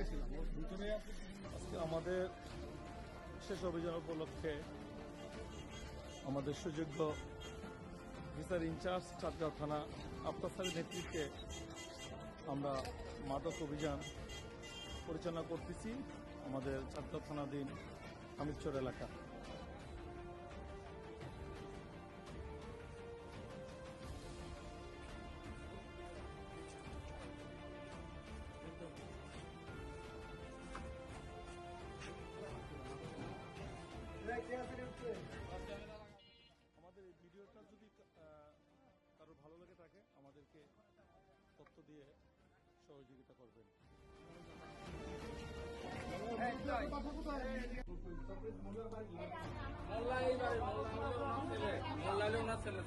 আজকে আমাদের শেষ অভিযান উপলক্ষে আমাদের সুযোগ্য বিচার ইনচার্জ চাটগাঁও থানা আফতাসারের নেতৃত্বে আমরা মাদক অভিযান পরিচালনা করতেছি আমাদের চাটগাঁও থানাধীন হামিদচর এলাকা। আমাদের এই ভিডিওটা যদি কারোর কারও ভালো লেগে থাকে আমাদেরকে তথ্য দিয়ে সহযোগিতা করবেন মোল্লা এইবারে মোল্লা মোল্লা হলে ছেলে